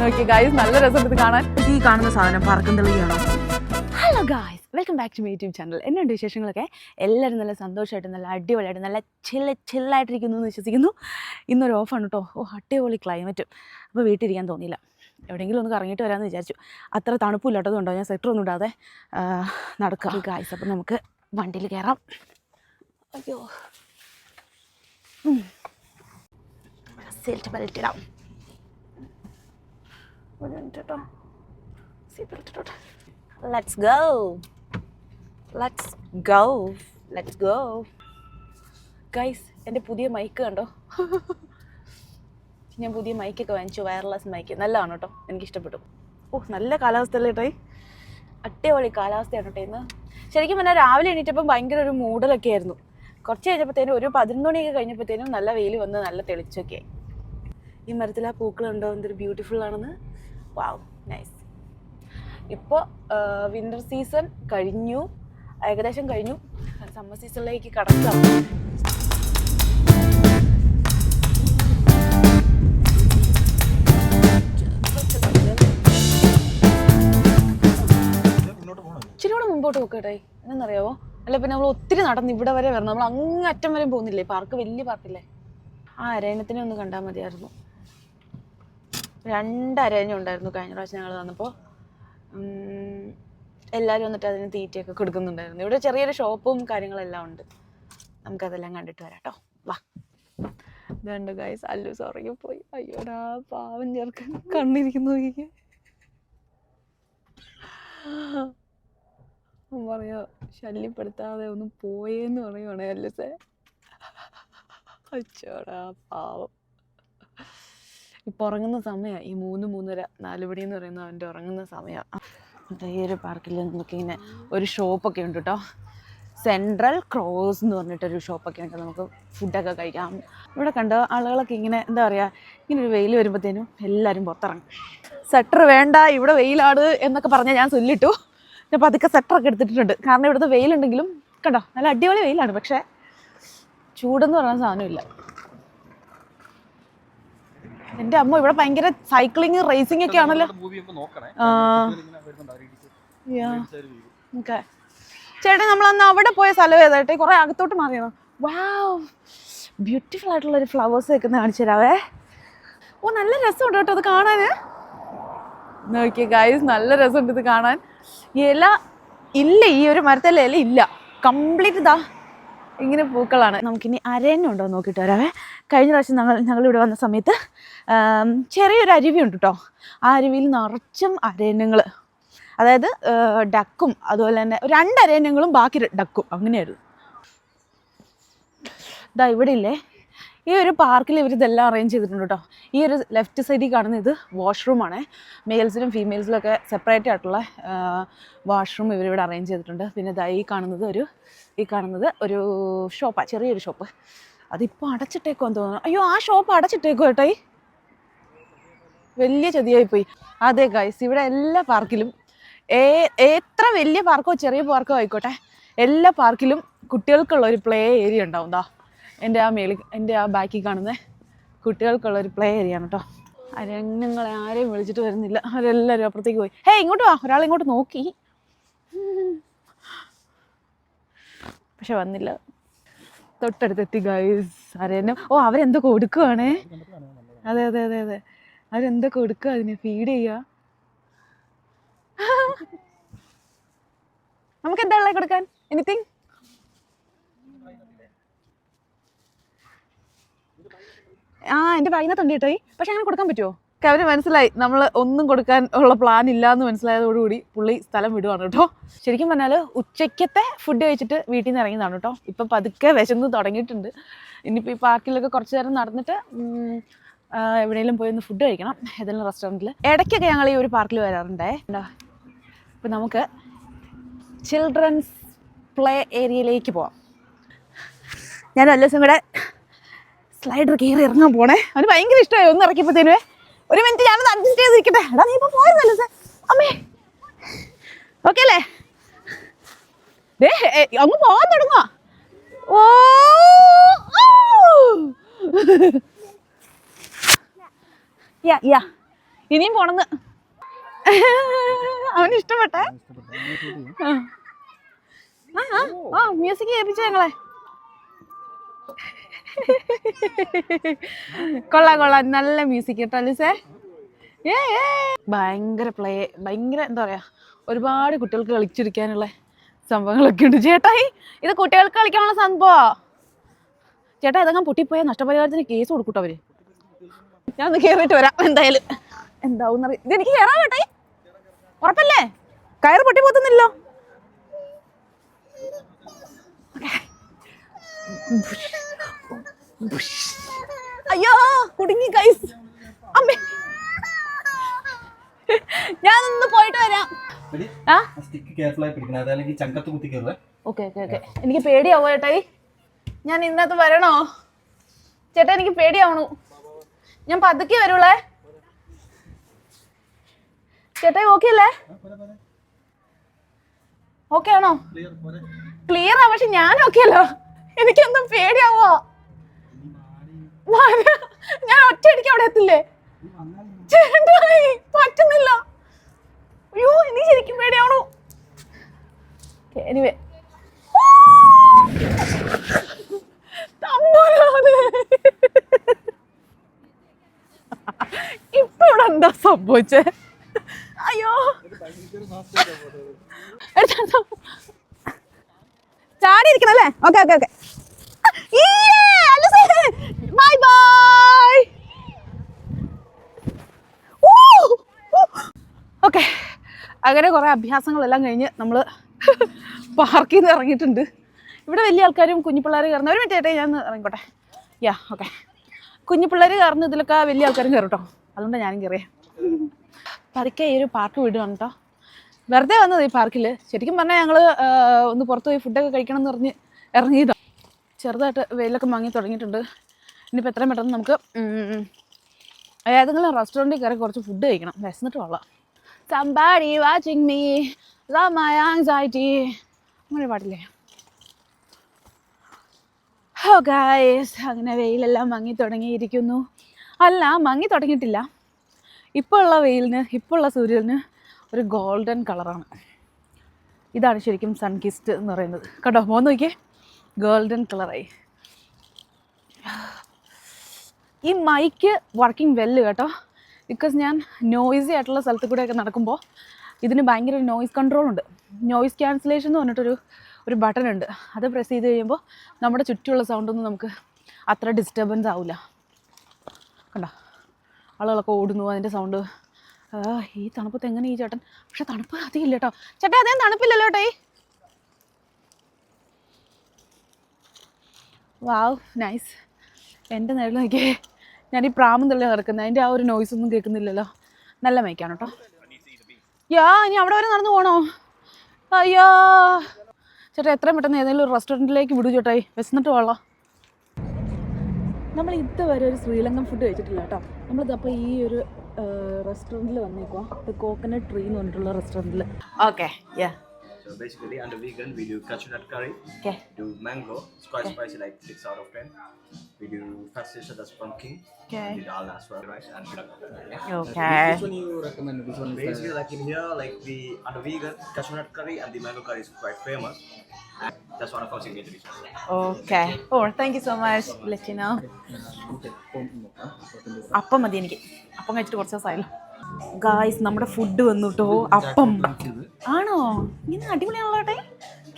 നോക്കി ഗായ്സ് നല്ല രസം ഇത് കാണാൻ. ഈ കാണുന്ന സാധനം പറക്കം തെളിയാണോ hello guys welcome back to my YouTube channel എന്നുണ്ട് വിശേഷങ്ങളൊക്കെ? എല്ലാവരും നല്ല സന്തോഷമായിട്ട് നല്ല അടിപൊളിയായിട്ട് നല്ല ചില്ല ചില്ലായിട്ടിരിക്കുന്നു എന്ന് വിശ്വസിക്കുന്നു. ഇന്നൊരു ഓഫാണ് കേട്ടോ ഓ അടിപൊളി ക്ലൈമറ്റും അപ്പോൾ വീട്ടിലിരിക്കാൻ തോന്നിയില്ല. എവിടെയെങ്കിലും ഒന്ന് കറങ്ങിയിട്ട് വരാമെന്ന് വിചാരിച്ചു. അത്ര തണുപ്പില്ലാത്തതുകൊണ്ടോ ഞാൻ സെക്ടർ ഒന്നും ഇടാതെ നടക്കാം. ഗായ്സ് അപ്പം നമുക്ക് വണ്ടിയിൽ കയറാം അയ്യോ. സീറ്റ് ബെൽറ്റ് ഇടാം. ഒരു മിനിറ്റ് കേട്ടോ seat let's go let's go let's go guys എന്റെ പുതിയ മൈക്ക് കണ്ടോ? ഞാൻ പുതിയ മൈക്കൊക്കെ വാങ്ങിച്ചു വയർലെസ് മൈക്ക് നല്ലതാണ് കേട്ടോ. എനിക്ക് ഇഷ്ടപ്പെട്ടു ഓ നല്ല കാലാവസ്ഥയല്ലേ കേട്ടോ? അടിപൊളി കാലാവസ്ഥയാണ് കേട്ടോ ഇന്ന്. ശരിക്കും പറഞ്ഞാൽ രാവിലെ എണീറ്റപ്പം ഭയങ്കര ഒരു മൂടലൊക്കെ ആയിരുന്നു. കുറച്ച് കഴിഞ്ഞപ്പോഴത്തേനും ഒരു പതിനൊന്ന് മണിയൊക്കെ കഴിഞ്ഞപ്പോഴത്തേനും നല്ല വെയിൽ വന്ന് നല്ല തെളിച്ചൊക്കെ ആയി. ഈ മരത്തിൽ ആ പൂക്കളുണ്ടോ? എന്തൊരു ബ്യൂട്ടിഫുൾ ആണെന്ന്. വാവ് നൈസ് ഇപ്പോൾ വിന്റർ സീസൺ കഴിഞ്ഞു. ഏകദേശം കഴിഞ്ഞു. സമ്മർ സീസണിലേക്ക് കടക്കാം. മുമ്പോട്ട് പോക്കട്ടെ എന്നറിയാവോ അല്ല പിന്നെ നമ്മൾ ഒത്തിരി നടന്ന് ഇവിടെ വരെ വരണം. നമ്മൾ അങ്ങ് അറ്റം വരെ പോകുന്നില്ലേ? പാർക്ക് വലിയ പാർക്കില്ലേ? ആ അരയണത്തിനെ ഒന്ന് കണ്ടാൽ മതിയായിരുന്നു. രണ്ട് ഉണ്ടായിരുന്നു കഴിഞ്ഞ പ്രാവശ്യം ഞങ്ങൾ വന്നപ്പോൾ എല്ലാവരും വന്നിട്ട് അതിന് തീറ്റയൊക്കെ കൊടുക്കുന്നുണ്ടായിരുന്നു. ഇവിടെ ചെറിയൊരു ഷോപ്പും കാര്യങ്ങളെല്ലാം ഉണ്ട്. നമുക്കതെല്ലാം കണ്ടിട്ട് വരാം കേട്ടോ വാ. ഇതുണ്ട് ഗൈസ് അല്ലു സോറിക്ക് പോയി. അയ്യോടാ പാവം ചേർക്കാൻ കണ്ണിരിക്കുന്നു നോക്കിക്കേ. പറയാ ശല്യപ്പെടുത്താതെ ഒന്ന് പോയേന്ന് പറയുവാണേ അല്ലസേ. അച്ചോടാ പാവം. ഇപ്പൊ ഉറങ്ങുന്ന സമയമാണ് ഈ മൂന്ന് മൂന്നര നാല് മണി എന്ന് പറയുന്ന അവന്റെ ഉറങ്ങുന്ന സമയമാണ് ഈ ഒരു പാർക്കിൽ നമുക്കിങ്ങനെ ഒരു ഷോപ്പൊക്കെ ഉണ്ട് കേട്ടോ സെൻട്രൽ ക്രോസ് എന്ന് പറഞ്ഞിട്ടൊരു ഷോപ്പൊക്കെ ഉണ്ട്. നമുക്ക് ഫുഡൊക്കെ കഴിക്കാം. ഇവിടെ കണ്ട ആളുകളൊക്കെ ഇങ്ങനെ എന്താ പറയുക ഇങ്ങനെ ഒരു വെയിൽ വരുമ്പോഴത്തേനും എല്ലാവരും പുറത്തിറങ്ങും. സെറ്റർ വേണ്ട ഇവിടെ വെയിലാട് എന്നൊക്കെ പറഞ്ഞാൽ ഞാൻ ചൊല്ലിട്ടു. ഞാൻ പതുക്കെ സെറ്ററൊക്കെ എടുത്തിട്ടുണ്ട്. കാരണം ഇവിടുത്തെ വെയിലുണ്ടെങ്കിലും കണ്ടോ നല്ല അടിപൊളി വെയിലാണ്. പക്ഷേ ചൂടെന്ന് പറയുന്ന സാധനമില്ല എന്റെ അമ്മ ഇവിടെ ഭയങ്കര സൈക്ലിങ് റേസിംഗ് ഒക്കെ ആണല്ലോ. ചേട്ടൻ നമ്മൾ അന്ന് അവിടെ പോയ സ്ഥലം ഏതായിട്ട്? കുറെ അകത്തോട്ട് മാറിയോ വാവ് ബ്യൂട്ടിഫുൾ ആയിട്ടുള്ള ഒരു ഫ്ലവേഴ്സ് ഒക്കെ കാണിച്ചു തരാവേ. ഓ നല്ല രസമുണ്ട് കേട്ടോ അത് കാണാൻ നോക്കിയ ഗൈസ് നല്ല രസമുണ്ട് ഇത് കാണാൻ. ഇല ഇല്ല ഈ ഒരു മരത്തിലെ ഇല ഇല്ല. കംപ്ലീറ്റ് ഇതാ ഇങ്ങനെ പൂക്കളാണ്. നമുക്കിനി അരേനെ ഉണ്ടോ നോക്കിയിട്ട് വരാവേ. കഴിഞ്ഞ പ്രാവശ്യം ഞങ്ങൾ ഞങ്ങൾ ഇവിടെ വന്ന സമയത്ത് ചെറിയൊരു അരുവി ഉണ്ട് കേട്ടോ ആ അരുവിയിൽ നിറച്ചും അരയന്നങ്ങൾ. അതായത് ഡക്കും. അതുപോലെ തന്നെ രണ്ട് അരയന്നങ്ങളും ബാക്കി ഡക്കും. അങ്ങനെയായിരുന്നു. ഇതാ ഇവിടെ ഇല്ലേ. ഈ ഒരു പാർക്കിൽ ഇവർ ഇതെല്ലാം അറേഞ്ച് ചെയ്തിട്ടുണ്ട് കേട്ടോ ഈ ഒരു ലെഫ്റ്റ് സൈഡിൽ കാണുന്ന ഇത് വാഷ്റൂമാണ് മെയിൽസിനും ഫീമെയിൽസിലും ഒക്കെ സെപ്പറേറ്റ് ആയിട്ടുള്ള വാഷ്റൂം ഇവരിവിടെ അറേഞ്ച് ചെയ്തിട്ടുണ്ട്. പിന്നെ ഇതാ ഈ കാണുന്നത് ഒരു ഈ കാണുന്നത് ഒരു ഷോപ്പാണ് ചെറിയൊരു ഷോപ്പ് അതിപ്പോൾ അടച്ചിട്ടേക്കോ എന്ന് തോന്നുന്നു. അയ്യോ ആ ഷോപ്പ് അടച്ചിട്ടേക്കോ ഏട്ടായി വലിയ ചതിയായി പോയി അതെ ഗൈസ് ഇവിടെ എല്ലാ പാർക്കിലും എത്ര വലിയ പാർക്കോ ചെറിയ പാർക്കോ ആയിക്കോട്ടെ. എല്ലാ പാർക്കിലും കുട്ടികൾക്കുള്ള ഒരു പ്ലേ ഏരിയ ഉണ്ടാവും എന്റെ ആ മേളിൽ എന്റെ ആ ബാക്കിൽ കാണുന്ന കുട്ടികൾക്കുള്ള ഒരു പ്ലേ ഏരിയ ആണ് കേട്ടോ അരങ്ങങ്ങളെ ആരെയും വിളിച്ചിട്ട് വരുന്നില്ല. അവരെല്ലാവരും അപ്പുറത്തേക്ക് പോയി. ഹേ ഇങ്ങോട്ട് വാ. ഒരാൾ ഇങ്ങോട്ട് നോക്കി. പക്ഷെ വന്നില്ല. തൊട്ടടുത്തെത്തി ഗൈസ് അരേനും ഓ അവരെന്തോ കൊടുക്കുവാണേ അതെ അതെ അതെ അതെ. അവരെന്തോ കൊടുക്കുക അതിനെ ഫീഡ് ചെയ്യുക നമുക്ക് എന്താ ഉള്ളത് കൊടുക്കാൻ? എനിത്തിങ് ആ എന്റെ വൈകുന്നേരത്തുണ്ട് കേട്ടോ പക്ഷെ അങ്ങനെ കൊടുക്കാൻ പറ്റുമോ അവർ മനസ്സിലായി. നമ്മൾ ഒന്നും കൊടുക്കാൻ ഉള്ള പ്ലാൻ ഇല്ല എന്ന് മനസ്സിലായതോടുകൂടി പുള്ളി സ്ഥലം വിടുവാണ് കേട്ടോ. ശരിക്കും പറഞ്ഞാൽ ഉച്ചയ്ക്കത്തെ ഫുഡ് കഴിച്ചിട്ട് വീട്ടിൽ നിന്ന് ഇറങ്ങിയതാണ് കേട്ടോ. ഇപ്പം പതുക്കെ വിശന്ന് തുടങ്ങിയിട്ടുണ്ട്. ഇനിയിപ്പോൾ ഈ പാർക്കിലൊക്കെ കുറച്ച് നേരം നടന്നിട്ട് എവിടെയെങ്കിലും പോയി ഒന്ന് ഫുഡ് കഴിക്കണം. ഏതെങ്കിലും റെസ്റ്റോറന്റിൽ ഇടയ്ക്കൊക്കെ ഞങ്ങൾ ഈ ഒരു പാർക്കിൽ വരാറുണ്ടേ. ഇപ്പം നമുക്ക് ചിൽഡ്രൻസ് പ്ലേ ഏരിയയിലേക്ക് പോവാം. ഞാൻ എല്ലാ ദിവസം കൂടെ സ്ലൈഡർ കയറി ഇറങ്ങാൻ പോണേ. അവന് ഭയങ്കര ഇഷ്ടമായി ഒന്ന് ഇറക്കിയപ്പോഴത്തേനുവേ. ഒരു മിനിറ്റ് ഞാനത് അഡ്ജസ്റ്റ് ചെയ്തിരിക്കട്ടെ. എടാ നീ ഇപ്പോൾ പോയിരുന്നല്ലോ സാർ അമ്മേ. ഓക്കെ അല്ലേ? ദേ അങ്ങ് പോകാൻ തുടങ്ങുക ഓ യാ യാ ഇനിയും പോണെന്ന്. അവന് ഇഷ്ടപ്പെട്ടേ? ആ, ആ മ്യൂസിക് കേൾപ്പിച്ചു ഞങ്ങളെ. കൊള്ളാം കൊള്ളാം. നല്ല മ്യൂസിക് കേട്ടോ ലിസേ ഏ. ഭയങ്കര പ്ലേ ഭയങ്കര എന്താ പറയാ ഒരുപാട് കുട്ടികൾക്ക് കളിച്ചിരിക്കാനുള്ള സംഭവങ്ങളൊക്കെ ഉണ്ട്. ചേട്ടായി ഇത് കുട്ടികൾക്ക് കളിക്കാനുള്ള സംഭവ? ചേട്ടാ ഇതങ്ങ് പൊട്ടിപ്പോയാൽ നഷ്ടപരിഹാരത്തിന് കേസ് കൊടുക്കൂട്ടോ അവർ. ഞാൻ ഒന്ന് കയറിയിട്ട് വരാം എന്തായാലും. എന്താവും ഇത് എനിക്ക് കയറാൻ കേട്ടേ. ഉറപ്പല്ലേ? കയറ് പൊട്ടി പോത്തുന്നില്ലോ അയ്യോ കുടുങ്ങി കൈസ് അമ്മേ. ഞാൻ ഒന്ന് പോയിട്ട് വരാം. Okay okay okay. എനിക്ക് പേടിയാവോ ചേട്ടായി ഞാൻ ഇന്നത്തെ വരണോ? ചേട്ടാ എനിക്ക് പേടിയാവണു. ഞാൻ പതുക്കെ വരുള്ളേ. ചേട്ടായി ഓക്കെ അല്ലേ? ഓക്കെ ആണോ? ക്ലിയർ ആ പക്ഷെ ഞാൻ ഓക്കെ അല്ലോ. എനിക്കൊന്നും പേടിയാവോ. ഞാൻ ഒറ്റയടിക്ക് അവിടെ എത്തില്ലേ? ചേട്ടായി പറ്റുന്നില്ല. അയ്യോ ഇനി ശരിക്കും പേടിയാവണു. എനിവേ ഇപ്പൊ ഇവിടെ എന്താ സംഭവിച്ചേ? അയ്യോ. ചാടി okay okay okay bye bye okay അങ്ങനെ കുറേ അഭ്യാസങ്ങളെല്ലാം കഴിഞ്ഞ് നമ്മൾ പാർക്കിൽ നിന്ന് ഇറങ്ങിയിട്ടുണ്ട്. ഇവിടെ വലിയ ആൾക്കാരും കുഞ്ഞു പിള്ളേർ കയറുന്ന ഒരു മിനിറ്റ് ഞാൻ ഇറങ്ങിക്കോട്ടെ. യാ ഓക്കെ കുഞ്ഞു പിള്ളേർ കയറുന്ന ഇതിലൊക്കെ വലിയ ആൾക്കാരും കയറും കേട്ടോ അതുകൊണ്ടാണ് ഞാനും കയറിയേ. പതുക്കെ ഈ ഒരു പാർക്ക് വിടുകയാണ് കേട്ടോ വെറുതെ വന്നത് ഈ പാർക്കിൽ ശരിക്കും പറഞ്ഞാൽ ഞങ്ങൾ ഒന്ന് പുറത്ത് പോയി ഫുഡൊക്കെ കഴിക്കണം എന്ന് പറഞ്ഞ് ഇറങ്ങിയതാണ് ചെറുതായിട്ട് വെയിലൊക്കെ വാങ്ങി തുടങ്ങിയിട്ടുണ്ട്. ഇനിയിപ്പോൾ എത്രയും പെട്ടെന്ന് നമുക്ക് ഏതെങ്കിലും റെസ്റ്റോറന്റിൽ കയറി കുറച്ച് ഫുഡ് കഴിക്കണം. വിശന്നിട്ട് കൊള്ളാം. Somebody watching me my anxiety അങ്ങനെ പാടില്ലേ? ഹോ ഗായ്സ് അങ്ങനെ വെയിലെല്ലാം മങ്ങി തുടങ്ങിയിരിക്കുന്നു. അല്ല മങ്ങി തുടങ്ങിയിട്ടില്ല. ഇപ്പോൾ ഉള്ള വെയിലിന് ഇപ്പോൾ ഉള്ള സൂര്യന് ഒരു ഗോൾഡൻ കളറാണ് ഇതാണ് ശരിക്കും സൺ കിസ്റ്റ് എന്ന് പറയുന്നത്. കേട്ടോ മോന്ന് നോക്കിയേ. ഗോൾഡൻ കളറായി ഈ മൈക്ക് വർക്കിംഗ് വെല്ല് കേട്ടോ. ബിക്കോസ് ഞാൻ നോയിസി ആയിട്ടുള്ള സ്ഥലത്ത് കൂടെയൊക്കെ നടക്കുമ്പോൾ ഇതിന് ഭയങ്കര നോയിസ് കൺട്രോൾ ഉണ്ട്. നോയിസ് ക്യാൻസലേഷൻ എന്ന് പറഞ്ഞിട്ടൊരു ഒരു ബട്ടൺ ഉണ്ട്. അത് പ്രസ് ചെയ്ത് കഴിയുമ്പോൾ നമ്മുടെ ചുറ്റുമുള്ള സൗണ്ടൊന്നും നമുക്ക് അത്ര ഡിസ്റ്റർബൻസ് ആവില്ല കണ്ടോ? ആളുകളൊക്കെ ഓടുന്നു അതിന്റെ സൗണ്ട് ഈ തണുപ്പത്ത് എങ്ങനെ ഈ ചേട്ടൻ. പക്ഷെ തണുപ്പ് അധികം ഇല്ല കേട്ടോ. ചേട്ടാ അതേ തണുപ്പില്ലല്ലോ ചേട്ടായി വാവ് നൈസ് എന്റെ നേരിൽ നോക്കിയേ. ഞാൻ ഈ പ്രാമം തള്ളി നടക്കുന്നത് അതിന്റെ ആ ഒരു നോയ്സ് ഒന്നും കേൾക്കുന്നില്ലല്ലോ. നല്ല മൈക്കാണ് കേട്ടോ യാ ഇനി അവിടെ വരെ നടന്നു പോകണോ അയ്യോ. ചേട്ടാ എത്രയും പെട്ടെന്ന് ഏതെങ്കിലും ഒരു റെസ്റ്റോറന്റിലേക്ക് വിടൂ ചേട്ടായി വിശന്നിട്ട് കൊള്ളാം നമ്മൾ ഇതുവരെ ഒരു ശ്രീലങ്കൻ ഫുഡ് കഴിച്ചിട്ടില്ല കേട്ടോ നമ്മളിതപ്പോൾ ഈ ഒരു റെസ്റ്റോറന്റിൽ വന്നേക്കുവാ. കോക്കനട്ട് ട്രീ എന്ന് പറഞ്ഞിട്ടുള്ള റെസ്റ്റോറന്റിൽ okay yeah So basically, under vegan, we do cashew curry, okay do mango, it's quite spicy, like 6 out of 10. We do fast station, that's pumpkin, Okay. we do dal as well, rice and duck. Okay Which one you recommend? Which one is Basically, like in here, like the under vegan, cashew nut curry and the mango curry is quite famous. And that's one of our signature dishes. Okay oh thank you so much ലച്ചിനോ അപ്പം മതി എനിക്ക് അപ്പം കഴിച്ചിട്ട് കുറച്ച് ദിവസമായല്ലോ guys നമ്മുടെ food വന്നു കേട്ടോ അപ്പം. ആണോ ഇങ്ങനെ അടിപൊളിയാണല്ലോട്ടെ.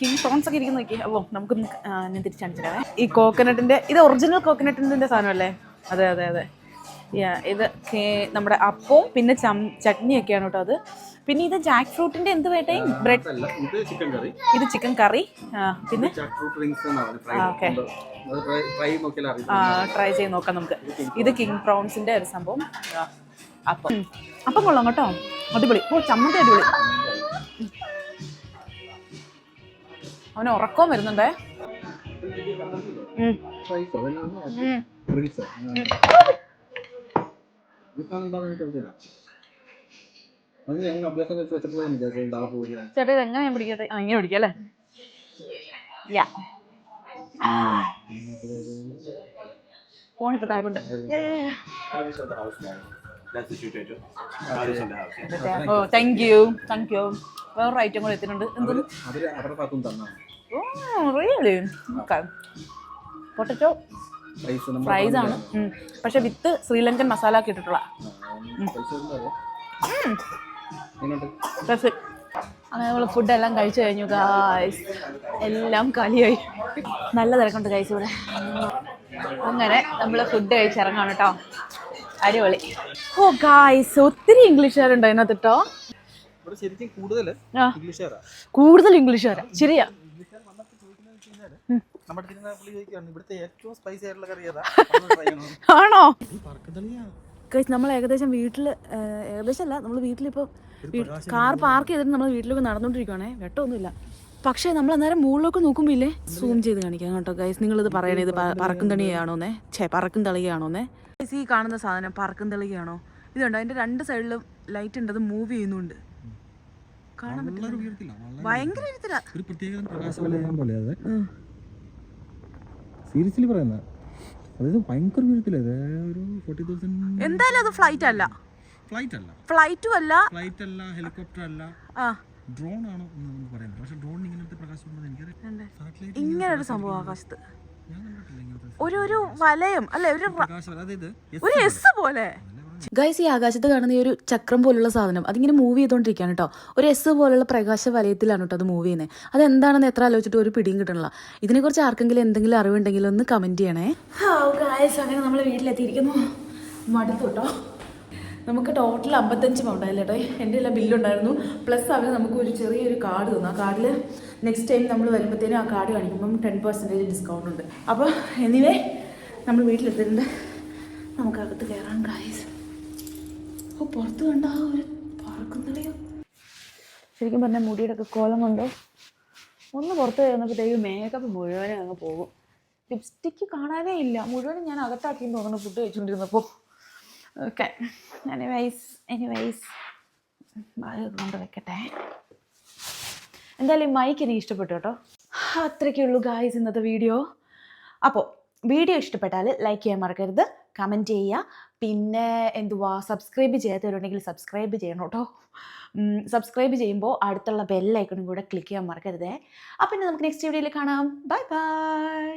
കിങ് പ്രോൺസ് ഒക്കെ ഇരിക്കുന്നു നോക്കി അപ്പോൾ നമുക്കൊന്ന് ഞാൻ തിരിച്ചടിച്ചിടാവേ ഈ കോക്കനട്ടിന്റെ ഇത് ഒറിജിനൽ കോക്കനട്ടിന്റെ സാധനമല്ലേ? അതെ അതെ അതെ. ഇത് നമ്മുടെ അപ്പവും പിന്നെ ചം ചട്നിയൊക്കെയാണ് കേട്ടോ അത്. പിന്നെ ഇത് ജാക്ക് ഫ്രൂട്ടിന്റെ എന്ത് വേട്ടേ? ബ്രെഡ് ഇത് ചിക്കൻ കറി പിന്നെ? അറിയാം ട്രൈ ചെയ്ത് നോക്കാം നമുക്ക്. ഇത് കിങ് പ്രോൺസിന്റെ ഒരു സംഭവം. അപ്പം. അപ്പം കൊള്ളാം കേട്ടോ. അടിപൊളി. ഓ ചമ്മന്തി അടിപൊളി. അവന് ഉറക്കവും വരുന്നുണ്ടേ. ചേട്ടാ ഇത് എങ്ങനെ ഞാൻ പിടിക്കട്ടെ ആ ഇങ്ങനെ പിടിക്കാം അല്ലേ? യാ ഫോണിപ്പോ That's the potato. Curries on the house. Yeah. Oh thank you thank you വേറൊരു ഐറ്റം കൂടെ എത്തിയിട്ടുണ്ട്. എന്തൊന്ന്? അവർ അവരുടെ ഭാഗത്തും തന്നാണ് ഓ റിയലി പൊട്ടറ്റോ പ്രൈസ് നമ്മൾ ഫ്രൈസ് ആണ്. ഉം. പക്ഷെ വിത്ത് ശ്രീലങ്കൻ മസാല ഒക്കെ ഇട്ടിട്ടുള്ള. എങ്ങനെയുണ്ട്? അങ്ങനെ നമ്മൾ ഫുഡെല്ലാം കഴിച്ചു കഴിഞ്ഞു ഗായ്സ് എല്ലാം കാലിയായി നല്ല തിരക്കുണ്ട് ഗൈസ് ഇവിടെ. അങ്ങനെ നമ്മൾ ഫുഡ് കഴിച്ചിറങ്ങാണ് കേട്ടോ അടിപൊളി. ഓ ഗായ്സ് ഒത്തിരി ഇംഗ്ലീഷുകാരുണ്ട് അതിനകത്ത് കേട്ടോ ശരിക്കും കൂടുതൽ ഇംഗ്ലീഷുകാരാ. ശരിയാ. ആണോ? നമ്മൾ ഏകദേശം വീട്ടിൽ ഏകദേശം അല്ല നമ്മൾ വീട്ടിലിപ്പോൾ കാർ പാർക്ക് ചെയ്തിട്ട് നമ്മൾ വീട്ടിലൊക്കെ നടന്നുകൊണ്ടിരിക്കുവാണേ വെട്ടമൊന്നുമില്ല. പക്ഷേ നമ്മൾ അന്നേരം മുകളിലൊക്കെ നോക്കുമ്പോൾ ഇല്ലേ? സൂം ചെയ്ത് കാണിക്കാം കേട്ടോ ഗൈസ് ഇത് പറയണേ ഇത് പറക്കും തണിയാണോന്നേ ഛേ പറക്കും തളികയാണോന്നേ ഗൈസ് ഈ കാണുന്ന സാധനം പറക്കും തെളിയാണോ ഇതുണ്ടോ? അതിന്റെ രണ്ട് സൈഡിലും ലൈറ്റ് ഉണ്ട് അത് മൂവ് ചെയ്യുന്നുണ്ട്. കാണാൻ ഭയങ്കര ഇരുത്തില്ല ഒരു പ്രത്യേക പ്രകാശവലയം പോലെ അത്. സീരിയസ്ലി പറയുന്ന? അതായത് ഭയങ്കര ഉയരത്തില്ല അത് ഒരു ഫോർട്ടി തൗസൻഡ് എന്തായാലും അത് ഫ്ലൈറ്റ് അല്ല. ഫ്ലൈറ്റ് അല്ല. ഫ്ലൈറ്റും അല്ല. ഫ്ലൈറ്റ് അല്ല ഹെലികോപ്റ്റർ അല്ല. ആ. ഡ്രോൺ ആണോ എന്ന് പക്ഷെ ഡ്രോൺ ഇങ്ങനത്തെ പ്രകാശം ഇങ്ങനെ ഒരു സംഭവം ആകാശത്ത്. ഒരു ഒരു വലയം അല്ലെ? ഒരു ഒരു എസ് പോലെ. ഗൈസ് ഈ ആകാശത്ത് കാണുന്ന ഈ ഒരു ചക്രം പോലുള്ള സാധനം അതിങ്ങനെ മൂവ് ചെയ്തുകൊണ്ടിരിക്കുകയാണ് കേട്ടോ ഒരു എസ് പോലുള്ള പ്രകാശ വലയത്തിലാണ് കേട്ടോ അത് മൂവ് ചെയ്യുന്നത് അത് എന്താണെന്ന് എത്ര ആലോചിച്ചിട്ട് ഒരു പിടിയും കിട്ടണില്ല. ഇതിനെക്കുറിച്ച് ആർക്കെങ്കിലും എന്തെങ്കിലും അറിവുണ്ടെങ്കിൽ ഒന്ന് കമന്റ് ചെയ്യണേ. അങ്ങനെ നമ്മൾ വീട്ടിലെത്തിയിരിക്കുന്നു. മടുത്തു കേട്ടോ നമുക്ക് ടോട്ടൽ അമ്പത്തഞ്ച് പൗണ്ടായില്ല കേട്ടോ എന്റെ എല്ലാം ബില്ലുണ്ടായിരുന്നു പ്ലസ് അവർ നമുക്ക് ഒരു ചെറിയൊരു കാർഡ് തന്നു. ആ കാർഡിൽ നെക്സ്റ്റ് ടൈം നമ്മൾ വരുമ്പോഴത്തേനും ആ കാർഡ് കാണിക്കുമ്പം ടെൻ പെർസെന്റേജ് ഡിസ്കൗണ്ട് ഉണ്ട്. അപ്പോൾ എനിവേ നമ്മൾ വീട്ടിലെത്തിയിട്ടുണ്ട്. നമുക്കകത്ത് കയറാൻ കയറാം അപ്പോൾ പുറത്ത് കണ്ട ആ ഒരു പറക്കുന്നറിയോ ശരിക്കും പറഞ്ഞാൽ മുടിയുടെ ഒക്കെ കോലം കൊണ്ടോ? ഒന്ന് പുറത്ത് കയറുന്നപ്പോഴത്തേക്ക് മേക്കപ്പ് മുഴുവനും അങ്ങ് പോകും. ലിപ്സ്റ്റിക്ക് കാണാനേ ഇല്ല. മുഴുവനും ഞാൻ അകത്താക്കി തോന്നുന്നു ഫുഡ് കഴിച്ചുകൊണ്ടിരുന്നപ്പോൾ ഓക്കെ എനിവൈസ് എനിവൈസ് കൊണ്ട് വെക്കട്ടെ. എന്തായാലും മൈക്ക് എനിക്ക് ഇഷ്ടപ്പെട്ടു കേട്ടോ. അത്രയ്ക്കുള്ളൂ ഗായ്സ് ഇന്നത്തെ വീഡിയോ അപ്പോൾ വീഡിയോ ഇഷ്ടപ്പെട്ടാൽ ലൈക്ക് ചെയ്യാൻ മറക്കരുത് കമന്റ് ചെയ്യുക. പിന്നെ എന്തുവാ സബ്സ്ക്രൈബ് ചെയ്യാത്തവരുണ്ടെങ്കിൽ സബ്സ്ക്രൈബ് ചെയ്യണം കേട്ടോ. സബ്സ്ക്രൈബ് ചെയ്യുമ്പോൾ അടുത്തുള്ള ബെല്ലൈക്കണും കൂടെ ക്ലിക്ക് ചെയ്യാൻ മറക്കരുതേ. അപ്പം പിന്നെ നമുക്ക് നെക്സ്റ്റ് വീഡിയോയിൽ കാണാം. Bye bye